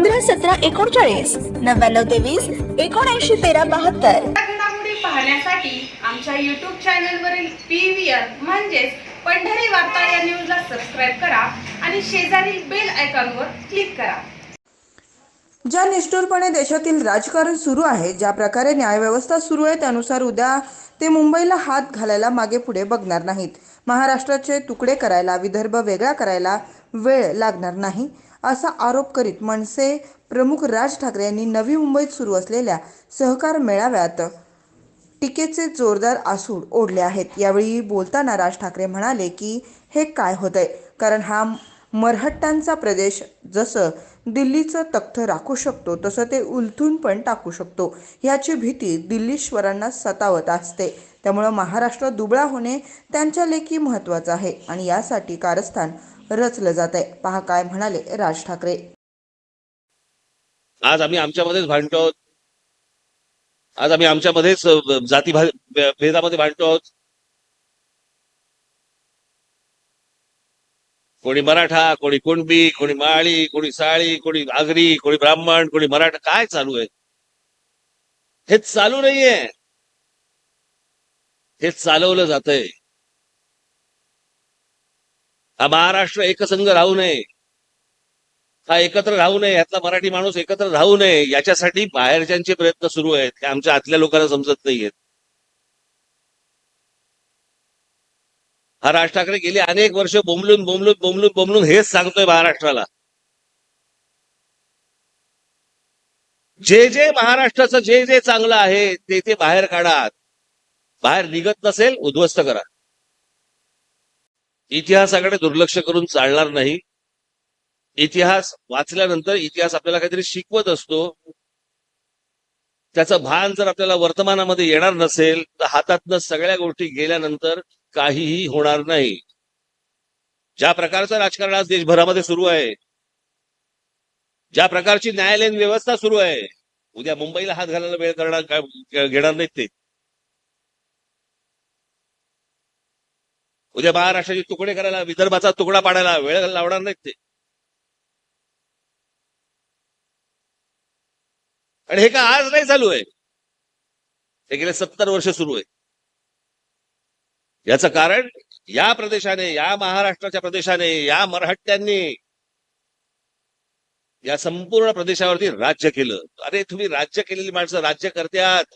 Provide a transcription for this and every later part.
पंधरा सतरा एकोणचाळीस नव्याण्णव तेवीस एकोणऐंशी तेरा बहात्तर. घडामोडी पाहण्यासाठी आमच्या युट्यूब चॅनलवरील पी व्ही आर म्हणजेच पंढरी वार्ता या न्यूजला सबस्क्राईब करा आणि शेजारील बेल आयकॉनवर क्लिक करा. ज्या निष्ठुरपणे देशातील राजकारण सुरू आहे ज्या प्रकारे न्यायव्यवस्था सुरू आहे त्यानुसार उद्या ते मुंबईला हात घालायला मागे पुढे बघणार नाहीत. महाराष्ट्राचे तुकडे करायला विदर्भ वेगळा करायला वेळ लागणार नाही. असा आरोप करीत मनसे प्रमुख राज ठाकरे यांनी नवी मुंबईत सुरू असलेल्या सहकार मेळाव्यात टीकेचे जोरदार आसूड ओढले आहेत. यावेळी बोलताना राज ठाकरे म्हणाले की हे काय होतंय? कारण हा मरहट्टांचा प्रदेश. जसं दिल्लीचं तख्त राखू शकतो तसं ते उलथून पण टाकू शकतो. ह्याची भीती दिल्लीश्वरांना सतावत असते. त्यामुळं महाराष्ट्र दुबळा होणे त्यांच्या लेखी महत्त्वाचं आहे आणि यासाठी कारस्थान रचलं जात आहे पहा काय म्हणाले राज ठाकरे. आज आम्ही आमच्यामध्येच भांडतो आहोत. आज आम्ही आमच्यामध्येच जाती भेदामध्ये भांडतो आहोत. कोणी मराठा कोणी कुणबी कोणी माळी कोणी साळी कोणी आगरी कोणी ब्राह्मण कोणी मराठा काय चालू आहे? हे चालू नाहीये. हे चालवलं जातय. हा महाराष्ट्र एकसंघ राहू नये. हा एकत्र राहू नये. यातला मराठी माणूस एकत्र राहू नये. याच्यासाठी बाहेरच्यांचे प्रयत्न सुरू आहेत. हे आमच्या आतल्या लोकांना समजत नाहीयेत. हा राज ठाकरे गेली अनेक वर्ष बोंबलून बोंबलून बोंबलून बोंबलून हेच सांगतोय महाराष्ट्राला. जे जे महाराष्ट्राचं जे जे चांगलं आहे ते ते बाहेर काढा. बाहेर निघत नसेल उद्ध्वस्त करा. इतिहासाकडे दुर्लक्ष करून चालणार नाही. इतिहास वाचल्यानंतर इतिहास आपल्याला काहीतरी शिकवत असतो. त्याचं भान जर आपल्याला वर्तमानामध्ये येणार नसेल तर हातातनं सगळ्या गोष्टी गेल्यानंतर काहीही होणार नाही. ज्या प्रकारचं राजकारण आज देशभरामध्ये सुरू आहे ज्या प्रकारची न्यायालयीन व्यवस्था सुरू आहे उद्या मुंबईला हात घालायला वेळ करणार काय- घेणार नाहीत ते. उद्या महाराष्ट्राचे तुकडे करायला विदर्भाचा तुकडा पाडायला वेळ लावणार नाहीत ते. आणि हे का आज नाही चालू आहे. हे गेले सत्तर वर्ष सुरू आहे. याचं कारण या प्रदेशाने या महाराष्ट्राच्या प्रदेशाने या मराठ्यांनी या संपूर्ण प्रदेशावरती राज्य केलं. अरे तुम्ही राज्य केलेली माणसं राज्य करत्यात.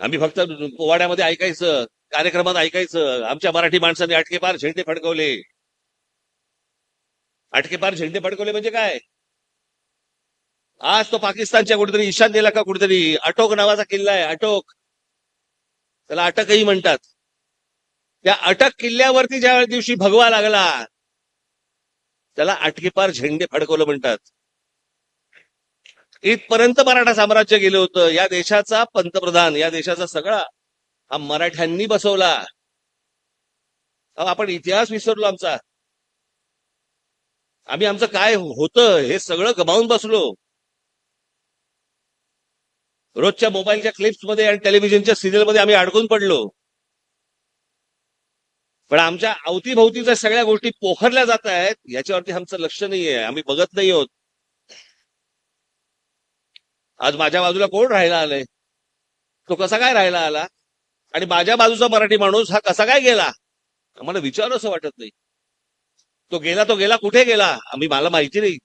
आम्ही फक्त पोवाड्यामध्ये ऐकायचं कार्यक्रमात ऐकायचं. आमच्या मराठी माणसांनी अटकेपार झेंडे फडकवले. अटकेपार झेंडे फडकवले म्हणजे काय? आज तो पाकिस्तानच्या कुठेतरी ईशान्येला का कुठेतरी अटोक नावाचा किल्ला आहे अटोक त्याला अटकही म्हणतात. त्या अटक किल्ल्यावरती ज्या दिवशी भगवा लागला त्याला अटकेपार झेंडे फडकवलं म्हणतात. इथपर्यंत मराठा साम्राज्य गेलं होतं. या देशाचा पंतप्रधान या देशाचा सगळा हा मराठ्यांनी बसवला. आपण इतिहास विसरलो आमचा. आम्ही आमचं काय होतं हे सगळं गमावून बसलो. रोजच्या मोबाईलच्या क्लिप्समध्ये आणि टेलिव्हिजनच्या सिरियलमध्ये आम्ही अडकून पडलो. पण आमच्या अवतीभोवतीच्या सगळ्या गोष्टी पोखरल्या जात आहेत याच्यावरती आमचं लक्ष नाहीये. आम्ही बघत नाही आहोत. आज माझ्या बाजूला कोण राहायला आलंय? तो कसा काय राहायला आला? आणि माझ्या बाजूचा मराठी माणूस हा कसा काय गेला? आम्हाला विचार असं वाटत नाही. तो गेला तो गेला कुठे गेला? आम्ही मला माहिती नाही.